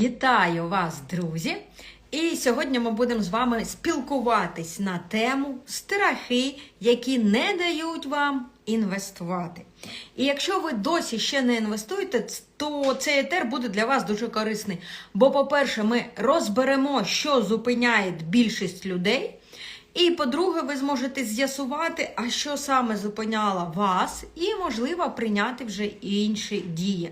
Вітаю вас, друзі! І сьогодні ми будемо з вами спілкуватись на тему страхи, які не дають вам інвестувати. І якщо ви досі ще не інвестуєте, то цей етер буде для вас дуже корисний. Бо, по-перше, ми розберемо, що зупиняє більшість людей. І, по-друге, ви зможете з'ясувати, а що саме зупиняло вас, і, можливо, прийняти вже інші дії.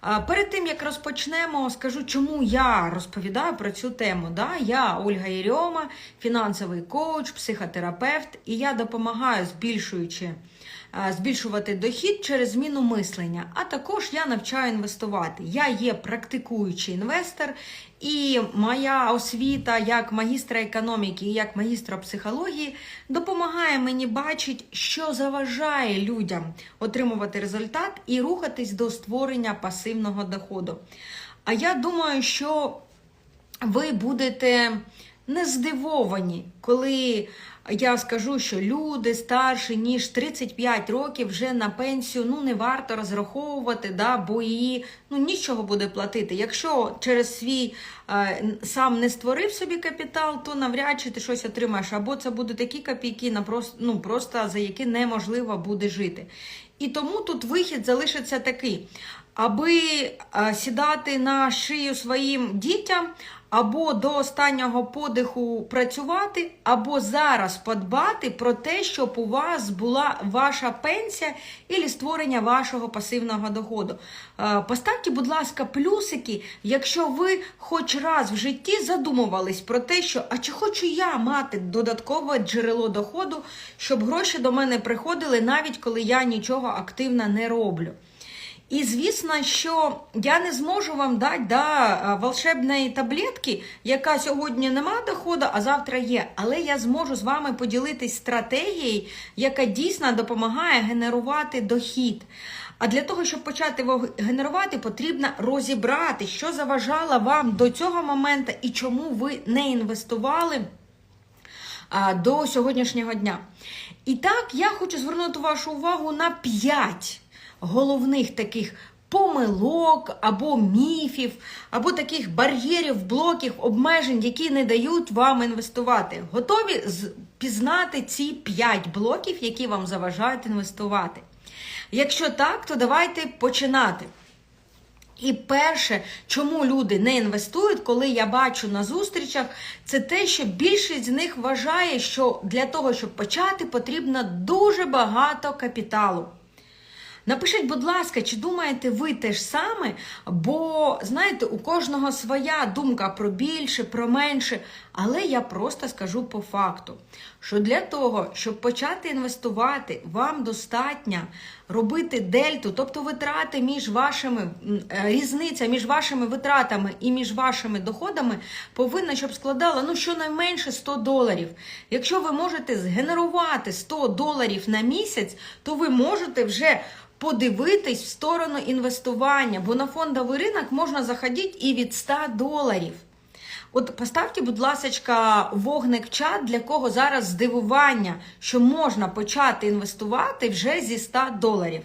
Перед тим як розпочнемо, скажу, чому я розповідаю про цю тему. Да? Я Ольга Єрьома, фінансовий коуч, психотерапевт, і я допомагаю збільшуючи. А, Збільшувати дохід через зміну мислення, а також я навчаю інвестувати. Я є практикуючий інвестор, і моя освіта як магістра економіки і як магістра психології допомагає мені бачити, що заважає людям отримувати результат і рухатись до створення пасивного доходу. А я думаю, що ви будете не здивовані, коли я скажу, що люди старші ніж 35 років вже на пенсію ну не варто розраховувати, да, бо її ну нічого буде платити. Якщо через свій е, сам не створив собі капітал, то навряд чи ти щось отримаєш. Або це будуть такі копійки, на просто, ну, просто за які неможливо буде жити. І тому тут вихід залишиться такий. Аби е, сідати на шию своїм дітям, або до останнього подиху працювати, або зараз подбати про те, щоб у вас була ваша пенсія і створення вашого пасивного доходу. Е, Поставте, будь ласка, плюсики, якщо ви хоч раз в житті задумувались про те, що а чи хочу я мати додаткове джерело доходу, щоб гроші до мене приходили, навіть коли я нічого активно не роблю. І звісно, що я не зможу вам дати да, волшебної таблетки, яка сьогодні нема доходу, а завтра є. Але я зможу з вами поділитись стратегією, яка дійсно допомагає генерувати дохід. А для того, щоб почати його генерувати, потрібно розібрати, що заважало вам до цього моменту і чому ви не інвестували а, до сьогоднішнього дня. І так, я хочу звернути вашу увагу на 5 головних таких помилок або міфів, або таких бар'єрів, блоків, обмежень, які не дають вам інвестувати. Готові пізнати ці 5 блоків, які вам заважають інвестувати? Якщо так, то давайте починати. І перше, чому люди не інвестують, коли я бачу на зустрічах, це те, що більшість з них вважає, що для того, щоб почати, потрібно дуже багато капіталу. Напишіть, будь ласка, чи думаєте ви те ж саме? Бо, знаєте, у кожного своя думка про більше, про менше. Але я просто скажу по факту, що для того, щоб почати інвестувати, вам достатньо робити дельту, тобто витрати між вашими е, різниця між вашими витратами і між вашими доходами повинна, щоб складала ну щонайменше 100 доларів. Якщо ви можете згенерувати 100 доларів на місяць, то ви можете вже подивитись в сторону інвестування, бо на фондовий ринок можна заходити і від 100 доларів. От поставте, будь ласка, вогник в чат, для кого зараз здивування, що можна почати інвестувати вже зі 100 доларів.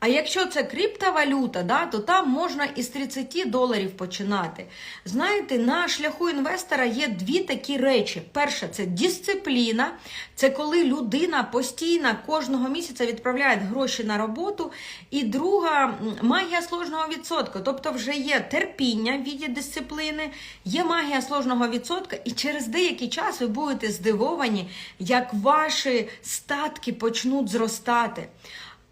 А якщо це криптовалюта, да, то там можна із 30 доларів починати. Знаєте, на шляху інвестора є дві такі речі. Перша це дисципліна, це коли людина постійно кожного місяця відправляє гроші на роботу. І друга магія сложного відсотка. Тобто вже є терпіння в віді дисципліни, є магія сложного відсотка, і через деякий час ви будете здивовані, як ваші статки почнуть зростати.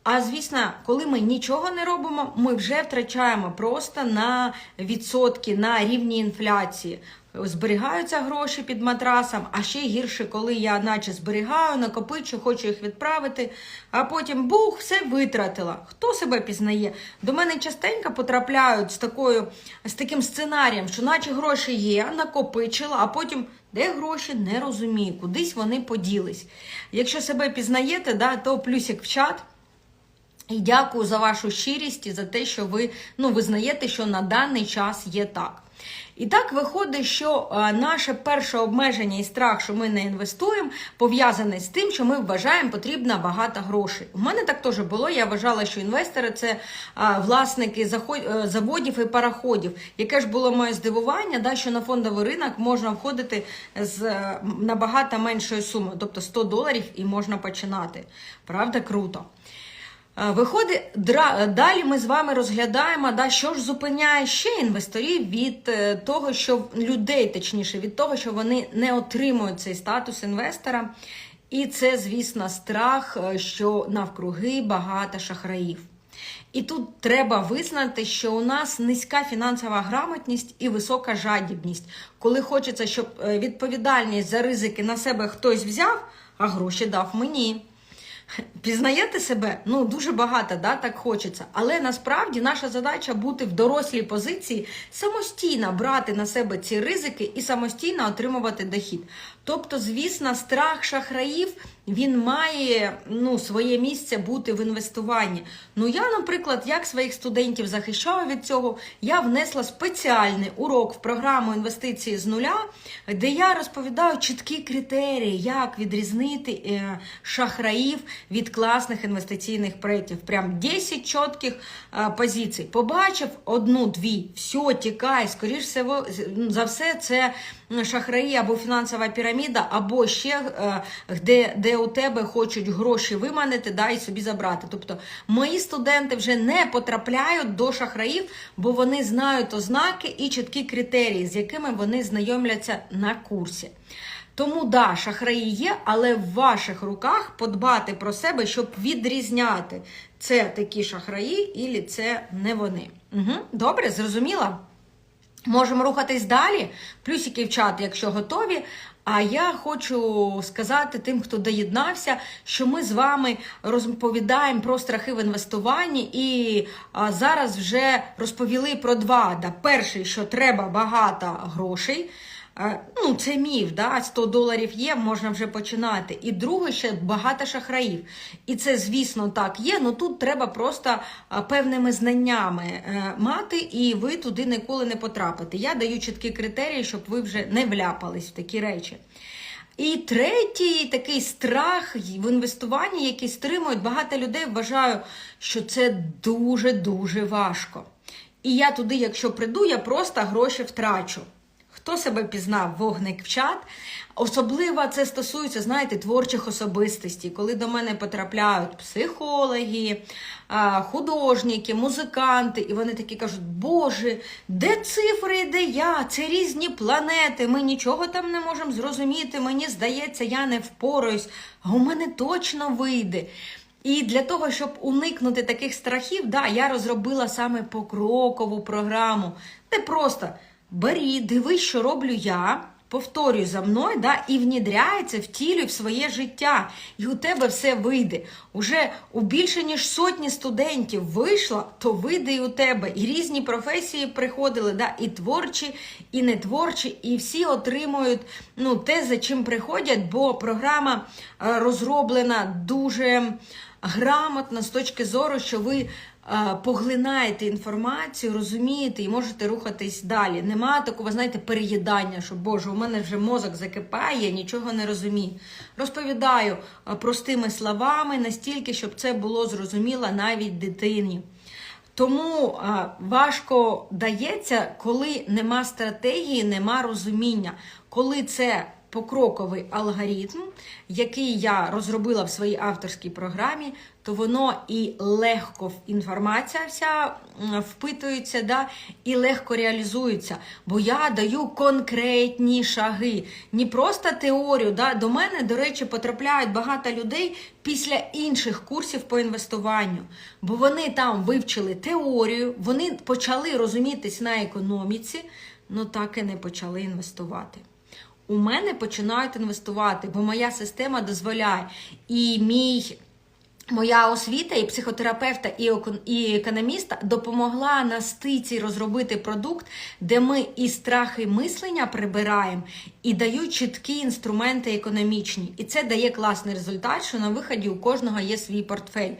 А звісно, коли ми нічого не робимо, ми вже втрачаємо просто на відсотки на рівні інфляції. Зберігаються гроші під матрасом, а ще гірше, коли я наче зберігаю, накопичу, хочу їх відправити, а потім бух, все витратила. Хто себе пізнає? До мене частенько потрапляють з такою з таким сценарієм, що наче гроші є, накопичила, а потім де гроші не розумію, кудись вони поділись. Якщо себе пізнаєте, да, то плюсик в чат. І дякую за вашу щирість і за те, що ви ну, визнаєте, що на даний час є так. І так виходить, що е, наше перше обмеження і страх, що ми не інвестуємо, пов'язане з тим, що ми вважаємо, потрібно багато грошей. У мене так теж було. Я вважала, що інвестори це е, власники е, заводів і пароходів. Яке ж було моє здивування, да, що на фондовий ринок можна входити з набагато меншої суми, тобто 100 доларів, і можна починати. Правда, круто. Е, Виходить, далі ми з вами розглядаємо, да, що ж зупиняє ще інвесторів від е, того, що людей, точніше, від того, що вони не отримують цей статус інвестора. І це, звісно, страх, е, що навкруги багато шахраїв. І тут треба визнати, що у нас низька фінансова грамотність і висока жадібність, коли хочеться, щоб відповідальність за ризики на себе хтось взяв, а гроші дав мені. Пізнаєте себе? Ну дуже багато, да, так хочеться. Але насправді наша задача бути в дорослій позиції, самостійно брати на себе ці ризики і самостійно отримувати дохід. Тобто, звісно, страх шахраїв він має ну, своє місце бути в інвестуванні. Ну я, наприклад, як своїх студентів захищаю від цього, я внесла спеціальний урок в програму інвестиції з нуля, де я розповідаю чіткі критерії, як відрізнити е, шахраїв від класних інвестиційних проєктів. Прям 10 чітких е, позицій. Побачив одну-дві, все, тікай, скоріш всього, за все, це шахраї або фінансова піраміда, або ще е, де, де у тебе хочуть гроші виманити да, і собі забрати. Тобто мої студенти вже не потрапляють до шахраїв, бо вони знають ознаки і чіткі критерії, з якими вони знайомляться на курсі. Тому да, шахраї є, але в ваших руках подбати про себе, щоб відрізняти це такі шахраї, і це не вони. Угу. Добре, зрозуміла? Можемо рухатись далі. Плюсики в чат, якщо готові. А я хочу сказати тим, хто доєднався, що ми з вами розповідаємо про страхи в інвестуванні, і зараз вже розповіли про два. Перший, що треба багато грошей. Ну, це міф, да? 100 доларів є, можна вже починати. І друге, ще багато шахраїв. І це, звісно, так є. Ну тут треба просто певними знаннями е, мати, і ви туди ніколи не потрапите. Я даю чіткі критерії, щоб ви вже не вляпались в такі речі. І третій такий страх в інвестуванні, який стримують багато людей, вважаю, що це дуже-дуже важко. І я туди, якщо прийду, я просто гроші втрачу. Хто себе пізнав вогник в чат? Особливо це стосується, знаєте, творчих особистостей, коли до мене потрапляють психологи, художники, музиканти, і вони такі кажуть, Боже, де цифри, де я? Це різні планети, ми нічого там не можемо зрозуміти. Мені здається, я не впораюсь, а у мене точно вийде. І для того, щоб уникнути таких страхів, да, я розробила саме покрокову програму. Не просто. Бери, дивись, що роблю я, повторюй за мною, да, і внідряється, втілюй в своє життя. І у тебе все вийде. Уже у більше ніж сотні студентів вийшло, то вийде і у тебе. І різні професії приходили, да, і творчі, і нетворчі, і всі отримують ну, те, за чим приходять, бо програма е, розроблена дуже грамотно з точки зору, що ви поглинаєте інформацію, розумієте і можете рухатись далі. Нема такого, знаєте, переїдання, що Боже, у мене вже мозок закипає, нічого не розумію. Розповідаю простими словами настільки, щоб це було зрозуміло навіть дитині. Тому важко дається, коли нема стратегії, нема розуміння, коли це покроковий алгоритм, який я розробила в своїй авторській програмі, то воно і легко інформація вся впитується, да, і легко реалізується. Бо я даю конкретні шаги, не просто теорію. Да. До мене, до речі, потрапляють багато людей після інших курсів по інвестуванню. Бо вони там вивчили теорію, вони почали розумітись на економіці, але так і не почали інвестувати у мене починають інвестувати, бо моя система дозволяє. І мій Моя освіта і психотерапевта, і економіста допомогла на стиці розробити продукт, де ми і страхи мислення прибираємо, і дають чіткі інструменти економічні. І це дає класний результат, що на виході у кожного є свій портфель.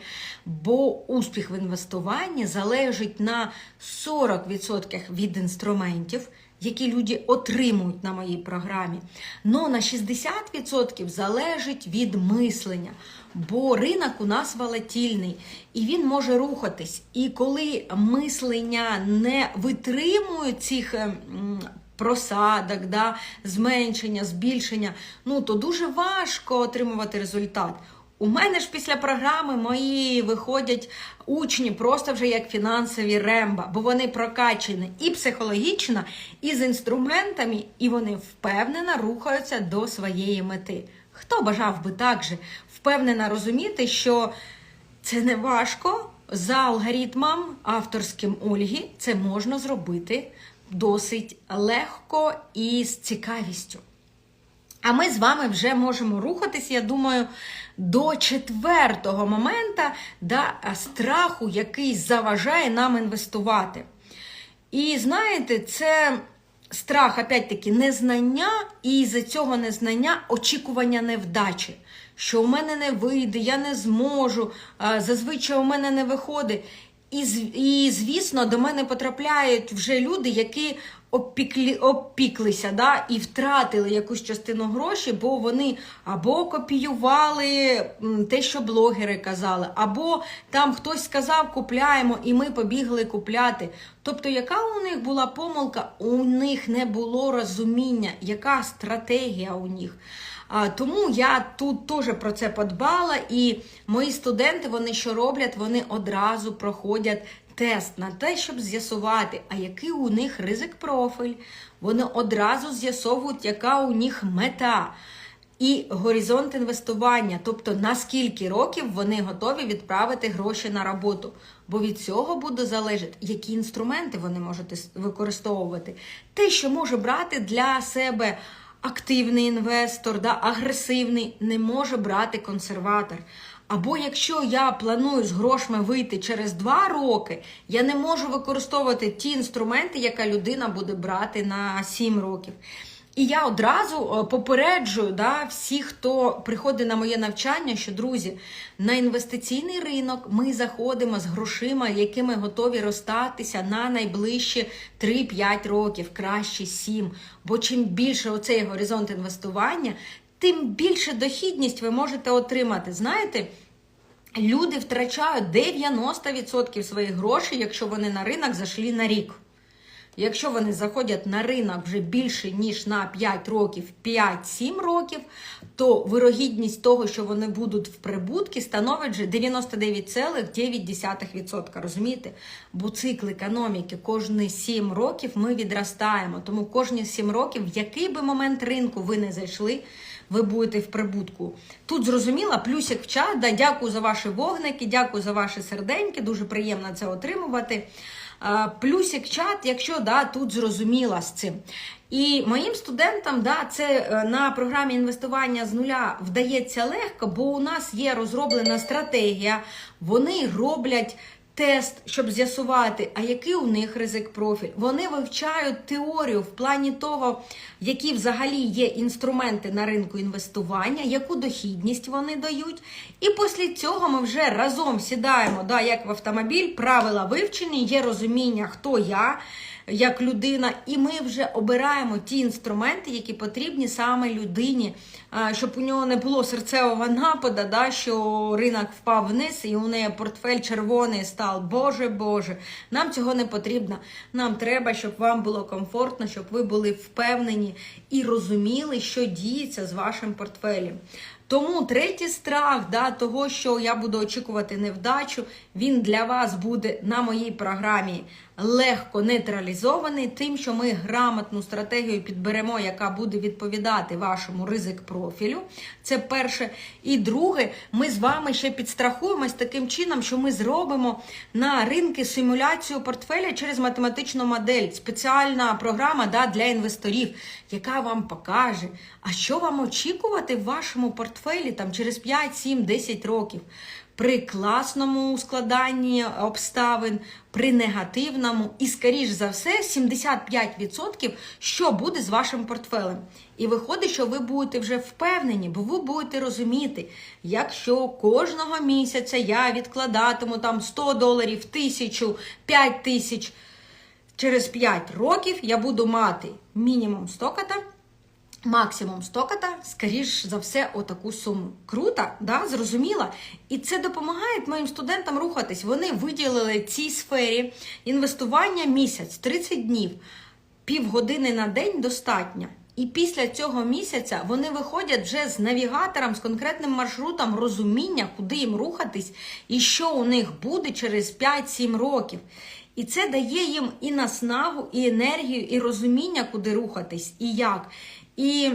Бо успіх в інвестуванні залежить на 40% від інструментів які люди отримують на моїй програмі. Но на 60% залежить від мислення, бо ринок у нас волатильний і він може рухатись. І коли мислення не витримує цих. ем, Просадок, да, зменшення, збільшення, ну то дуже важко отримувати результат. У мене ж після програми мої виходять учні просто вже як фінансові ремба, бо вони прокачені і психологічно, і з інструментами, і вони впевнено рухаються до своєї мети. Хто бажав би так же впевнено розуміти, що це не важко за алгоритмом авторським Ольги, це можна зробити досить легко і з цікавістю. А ми з вами вже можемо рухатись, я думаю, до четвертого моменту да, страху, який заважає нам інвестувати. І знаєте, це страх, опять-таки, незнання, і за цього незнання очікування невдачі. Що у мене не вийде, я не зможу, зазвичай у мене не виходить. І звісно, до мене потрапляють вже люди, які обпіклі, обпіклися да, і втратили якусь частину грошей, бо вони або копіювали те, що блогери казали, або там хтось сказав, купляємо, і ми побігли купляти. Тобто, яка у них була помилка? У них не було розуміння, яка стратегія у них. Тому я тут теж про це подбала, і мої студенти, вони що роблять? Вони одразу проходять тест на те, щоб з'ясувати, а який у них ризик профіль. Вони одразу з'ясовують, яка у них мета. І горизонт інвестування, тобто на скільки років вони готові відправити гроші на роботу. Бо від цього буде залежати, які інструменти вони можуть використовувати. Те, що може брати для себе активний інвестор, да, агресивний, не може брати консерватор. Або якщо я планую з грошми вийти через два роки, я не можу використовувати ті інструменти, яка людина буде брати на 7 років. І я одразу е, попереджую да, всіх, хто приходить на моє навчання, що друзі, на інвестиційний ринок ми заходимо з грошима, якими готові розстатися на найближчі 3-5 років, краще 7. Бо чим більше оцей горизонт інвестування, тим більше дохідність ви можете отримати. Знаєте, люди втрачають 90% своїх грошей, якщо вони на ринок зайшли на рік. Якщо вони заходять на ринок вже більше, ніж на 5 років, 5-7 років, то вирогідність того, що вони будуть в прибутки, становить вже 99,9%. Розумієте? Бо цикл економіки кожні 7 років ми відростаємо. Тому кожні 7 років, в який би момент ринку ви не зайшли, ви будете в прибутку. Тут зрозуміла, плюсик в чат. Да, дякую за ваші вогники, дякую за ваші серденьки. Дуже приємно це отримувати. Плюсик чат, якщо да, тут зрозуміла з цим. І моїм студентам да, це е, на програмі інвестування з нуля вдається легко, бо у нас є розроблена стратегія. Вони роблять тест, щоб з'ясувати, а який у них ризик профіль. Вони вивчають теорію в плані того, які взагалі є інструменти на ринку інвестування, яку дохідність вони дають. І після цього ми вже разом сідаємо, да, як в автомобіль, правила вивчені, є розуміння, хто я. Як людина, і ми вже обираємо ті інструменти, які потрібні саме людині, щоб у нього не було серцевого нападу, да, що ринок впав вниз і у неї портфель червоний став. Боже Боже, нам цього не потрібно. Нам треба, щоб вам було комфортно, щоб ви були впевнені і розуміли, що діється з вашим портфелем. Тому третій страх да, того, що я буду очікувати невдачу, він для вас буде на моїй програмі легко нейтралізований, тим, що ми грамотну стратегію підберемо, яка буде відповідати вашому ризик профілю. Це перше. І друге, ми з вами ще підстрахуємось таким чином, що ми зробимо на ринки симуляцію портфеля через математичну модель. Спеціальна програма да, для інвесторів, яка вам покаже, а що вам очікувати в вашому портфелі там через 5, 7, 10 років. При класному складанні обставин, при негативному, і, скоріш за все, 75% що буде з вашим портфелем. І виходить, що ви будете вже впевнені, бо ви будете розуміти, якщо кожного місяця я відкладатиму там 100 доларів, 1000, 5 тисяч, через 5 років я буду мати мінімум 100 кота, максимум 100 кота, скоріш за все, отаку суму. Круто, да? зрозуміла? І це допомагає моїм студентам рухатись. Вони виділили цій сфері інвестування місяць, 30 днів, півгодини на день достатньо. І після цього місяця вони виходять вже з навігатором, з конкретним маршрутом розуміння, куди їм рухатись і що у них буде через 5-7 років. І це дає їм і наснагу, і енергію, і розуміння, куди рухатись, і як. І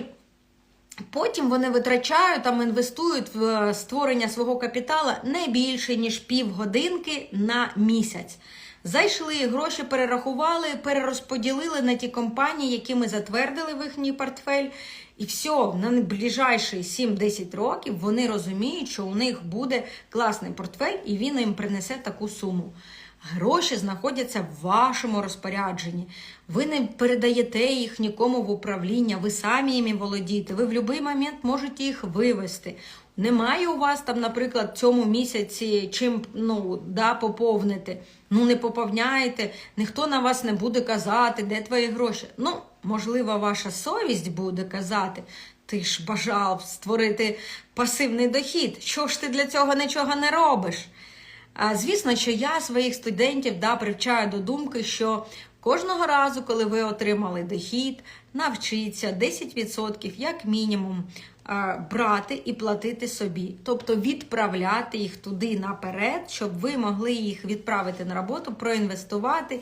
потім вони витрачають там, інвестують в е, створення свого капіталу не більше, ніж півгодинки на місяць. Зайшли, гроші перерахували, перерозподілили на ті компанії, які ми затвердили в їхній портфель. І все, на ближайші 7-10 років вони розуміють, що у них буде класний портфель, і він їм принесе таку суму. Гроші знаходяться в вашому розпорядженні. Ви не передаєте їх нікому в управління, ви самі їми володієте. Ви в будь-який момент можете їх вивести. Немає у вас там, наприклад, в цьому місяці чим ну, да, поповнити. Ну, не поповняєте, ніхто на вас не буде казати, де твої гроші. Ну, можливо, ваша совість буде казати. Ти ж бажав створити пасивний дохід. Що ж ти для цього нічого не робиш? Звісно, що я своїх студентів да, привчаю до думки, що кожного разу, коли ви отримали дохід, навчіться 10% як мінімум брати і платити собі, тобто відправляти їх туди наперед, щоб ви могли їх відправити на роботу, проінвестувати.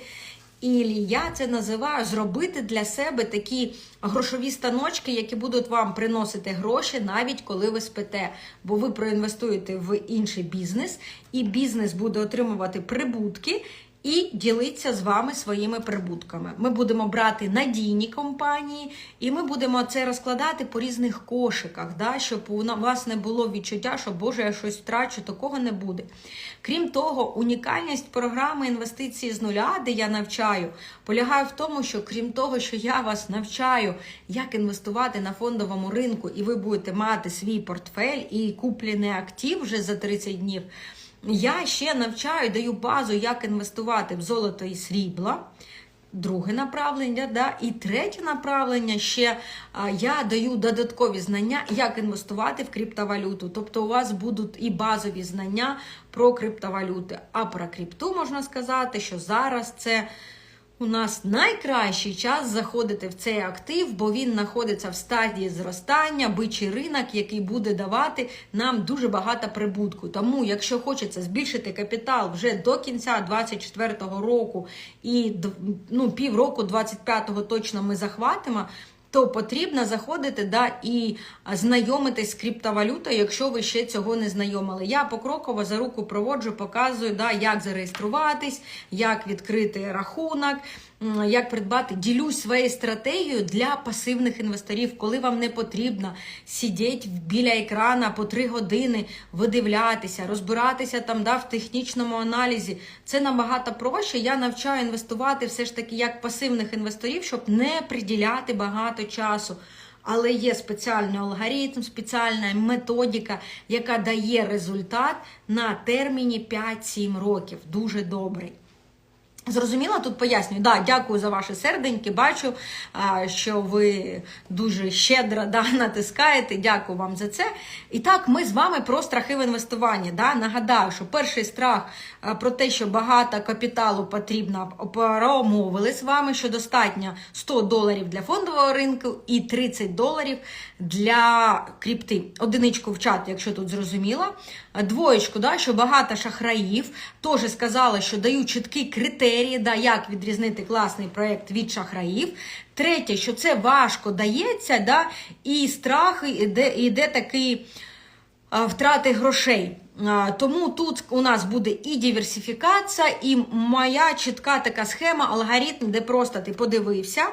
І я це називаю зробити для себе такі грошові станочки, які будуть вам приносити гроші, навіть коли ви спите. Бо ви проінвестуєте в інший бізнес, і бізнес буде отримувати прибутки. І ділитися з вами своїми прибутками. Ми будемо брати надійні компанії, і ми будемо це розкладати по різних кошиках, да, щоб у вас не було відчуття, що Боже, я щось втрачу, такого не буде. Крім того, унікальність програми інвестиції з нуля, де я навчаю, полягає в тому, що крім того, що я вас навчаю, як інвестувати на фондовому ринку, і ви будете мати свій портфель і куплений актив вже за 30 днів. Я ще навчаю, даю базу, як інвестувати в золото і срібло. Друге направлення, да, і третє направлення ще я даю додаткові знання, як інвестувати в криптовалюту. Тобто у вас будуть і базові знання про криптовалюти. А про крипту можна сказати, що зараз це у нас найкращий час заходити в цей актив, бо він знаходиться в стадії зростання, бичий ринок, який буде давати нам дуже багато прибутку. Тому, якщо хочеться збільшити капітал вже до кінця 2024 року і ну, півроку 25-го точно ми захватимо. То потрібно заходити да, і знайомитись з криптовалютою, якщо ви ще цього не знайомили. Я покроково за руку проводжу, показую, да, як зареєструватись, як відкрити рахунок, як придбати. Ділюсь своєю стратегією для пасивних інвесторів, коли вам не потрібно сидіти біля екрана по три години, видивлятися, розбиратися там да, в технічному аналізі. Це набагато проще. Я навчаю інвестувати все ж таки як пасивних інвесторів, щоб не приділяти багато часу. Але є спеціальний алгоритм, спеціальна методика, яка дає результат на терміні 5-7 років. Дуже добрий. Зрозуміла, тут пояснюю. Да, Дякую за ваші серденьки. Бачу, що ви дуже щедро да, натискаєте. Дякую вам за це. І так, ми з вами про страхи в інвестуванні. Да? Нагадаю, що перший страх про те, що багато капіталу потрібно, промовили з вами, що достатньо 100 доларів для фондового ринку і 30 доларів для крипти. Одиничку в чат, якщо тут зрозуміло. Двоєчку, да, що багато шахраїв теж сказали, що дають чіткі критерії, да, як відрізнити класний проєкт від шахраїв. Третє, що це важко дається, да, і страх іде, іде такий а, втрати грошей. А, тому тут у нас буде і диверсифікація, і моя чітка така схема, алгоритм, де просто ти подивився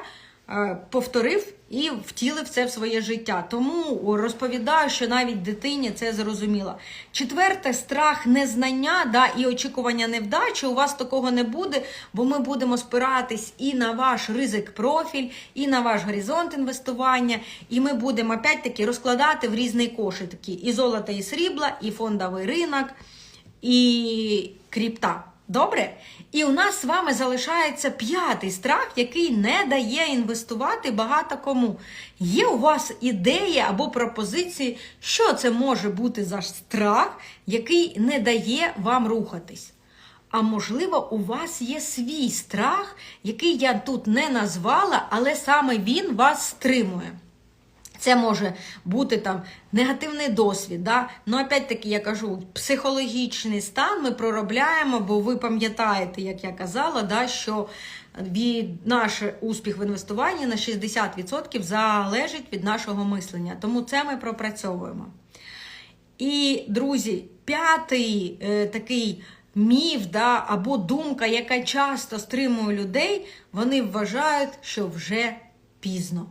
повторив і втілив це в своє життя. Тому розповідаю, що навіть дитині це зрозуміло. Четверте, страх незнання да, і очікування невдачі. У вас такого не буде, бо ми будемо спиратись і на ваш ризик профіль, і на ваш горизонт інвестування. І ми будемо опять-таки розкладати в різний кошик і золото, і срібла, і фондовий ринок, і крипта. Добре? І у нас з вами залишається п'ятий страх, який не дає інвестувати багато кому. Є у вас ідеї або пропозиції, що це може бути за страх, який не дає вам рухатись. А можливо, у вас є свій страх, який я тут не назвала, але саме він вас стримує. Це може бути там негативний досвід. Да? Ну, опять-таки, я кажу, психологічний стан ми проробляємо, бо ви пам'ятаєте, як я казала, да, що від наш успіх в інвестуванні на 60% залежить від нашого мислення. Тому це ми пропрацьовуємо. І, друзі, п'ятий е, такий міф да, або думка, яка часто стримує людей, вони вважають, що вже пізно.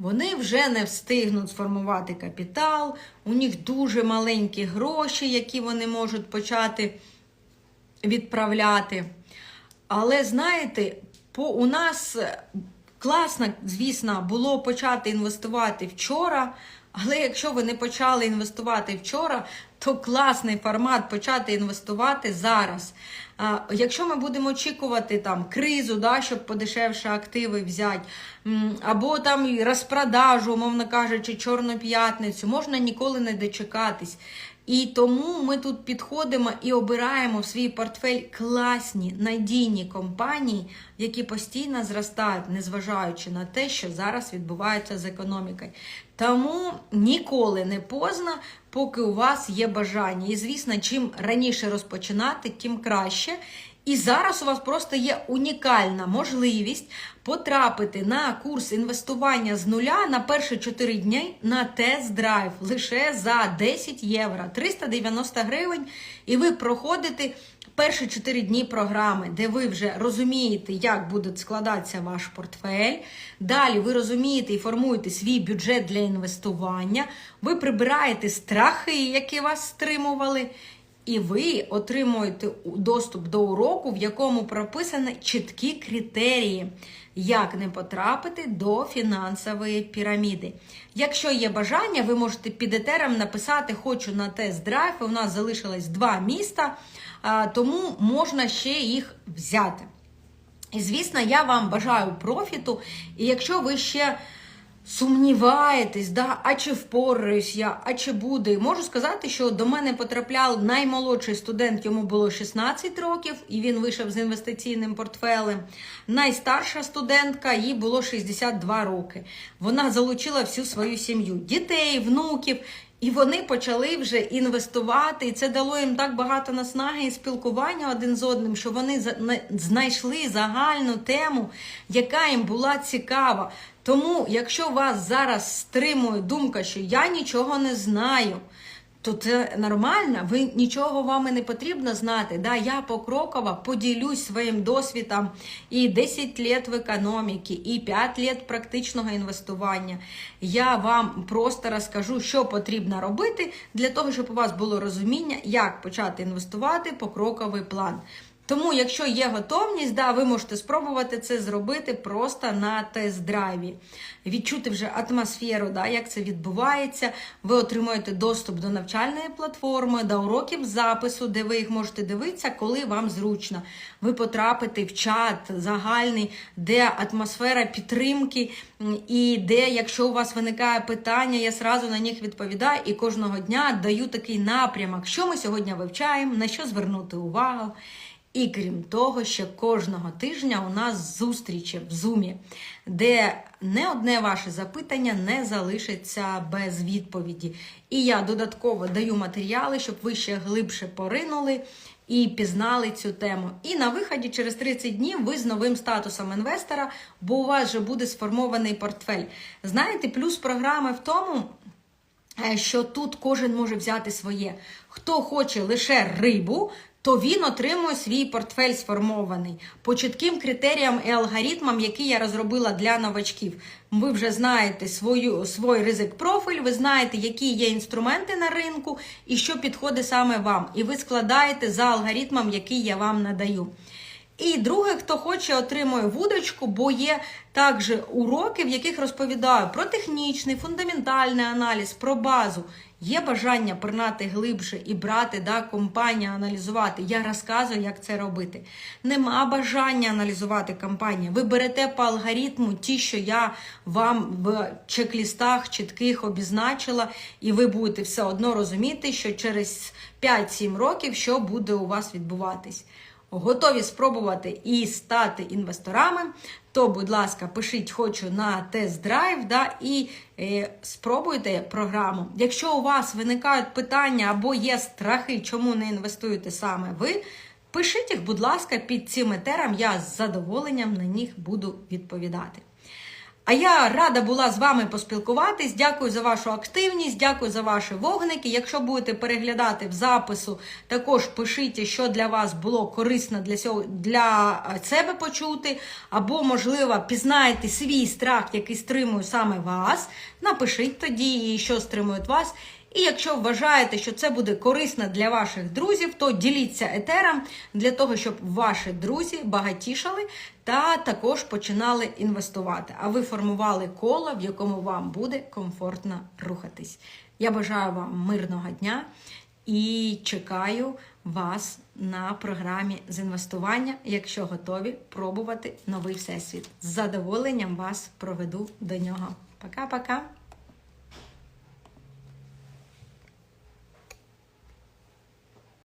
Вони вже не встигнуть сформувати капітал, у них дуже маленькі гроші, які вони можуть почати відправляти. Але знаєте, по, у нас класно, звісно, було почати інвестувати вчора. Але якщо ви не почали інвестувати вчора, то класний формат почати інвестувати зараз. А, Якщо ми будемо очікувати там кризу, да, щоб подешевше активи взяти, або там розпродажу, умовно кажучи, чорну п'ятницю, можна ніколи не дочекатись. І тому ми тут підходимо і обираємо в свій портфель класні надійні компанії, які постійно зростають, незважаючи на те, що зараз відбувається з економікою. Тому ніколи не поздно, поки у вас є бажання. І звісно, чим раніше розпочинати, тим краще. І зараз у вас просто є унікальна можливість потрапити на курс інвестування з нуля на перші 4 дні на тест-драйв лише за 10 євро, 390 гривень. І ви проходите перші 4 дні програми, де ви вже розумієте, як буде складатися ваш портфель. Далі ви розумієте і формуєте свій бюджет для інвестування. Ви прибираєте страхи, які вас стримували. І ви отримуєте доступ до уроку, в якому прописані чіткі критерії, як не потрапити до фінансової піраміди. Якщо є бажання, ви можете під етером написати Хочу на тест-драйв. У нас залишилось два міста, тому можна ще їх взяти. І, звісно, я вам бажаю профіту. І якщо ви ще сумніваєтесь, да, а чи впораюсь я, а чи буде. Можу сказати, що до мене потрапляв наймолодший студент, йому було 16 років, і він вийшов з інвестиційним портфелем. Найстарша студентка, їй було 62 роки. Вона залучила всю свою сім'ю, дітей, внуків. І вони почали вже інвестувати, і це дало їм так багато наснаги і спілкування один з одним, що вони знайшли загальну тему, яка їм була цікава. Тому, якщо вас зараз стримує думка, що я нічого не знаю, то це нормально, ви нічого вам і не потрібно знати. Да, Я покроково поділюсь своїм досвідом і 10 лет в економіці, і 5 лет практичного інвестування. Я вам просто розкажу, що потрібно робити для того, щоб у вас було розуміння, як почати інвестувати покроковий план. Тому, якщо є готовність, да, ви можете спробувати це зробити просто на тест-драйві. Відчути вже атмосферу, да, як це відбувається. Ви отримуєте доступ до навчальної платформи, до уроків запису, де ви їх можете дивитися, коли вам зручно. Ви потрапите в чат загальний, де атмосфера підтримки, і де, якщо у вас виникає питання, я сразу на них відповідаю і кожного дня даю такий напрямок, що ми сьогодні вивчаємо, на що звернути увагу. І крім того, ще кожного тижня у нас зустрічі в Зумі, де не одне ваше запитання не залишиться без відповіді. І я додатково даю матеріали, щоб ви ще глибше поринули і пізнали цю тему. І на виході через 30 днів ви з новим статусом інвестора, бо у вас вже буде сформований портфель. Знаєте, плюс програми в тому. Що тут кожен може взяти своє. Хто хоче лише рибу, то він отримує свій портфель сформований по чітким критеріям і алгоритмам, які я розробила для новачків. Ви вже знаєте свою, свій ризик профіль, ви знаєте, які є інструменти на ринку і що підходить саме вам. І ви складаєте за алгоритмом, який я вам надаю. І друге, хто хоче, отримує вудочку, бо є також уроки, в яких розповідаю про технічний, фундаментальний аналіз, про базу. Є бажання пригнати глибше і брати да, компанію, аналізувати. Я розказую, як це робити. Нема бажання аналізувати компанію. Ви берете по алгоритму ті, що я вам в чек-лістах чітких обізначила, і ви будете все одно розуміти, що через 5-7 років що буде у вас відбуватись готові спробувати і стати інвесторами, то, будь ласка, пишіть хочу на тест-драйв да, і е, спробуйте програму. Якщо у вас виникають питання або є страхи, чому не інвестуєте саме ви, пишіть їх, будь ласка, під цим етером, я з задоволенням на них буду відповідати. А я рада була з вами поспілкуватись. Дякую за вашу активність, дякую за ваші вогники. Якщо будете переглядати в запису, також пишіть, що для вас було корисно для цього для себе почути, або, можливо, пізнаєте свій страх, який стримує саме вас. Напишіть тоді, що стримує вас. І якщо вважаєте, що це буде корисно для ваших друзів, то діліться етером для того, щоб ваші друзі багатішали та також починали інвестувати. А ви формували коло, в якому вам буде комфортно рухатись. Я бажаю вам мирного дня і чекаю вас на програмі з інвестування, якщо готові пробувати новий всесвіт. З задоволенням вас проведу до нього. Пока-пока!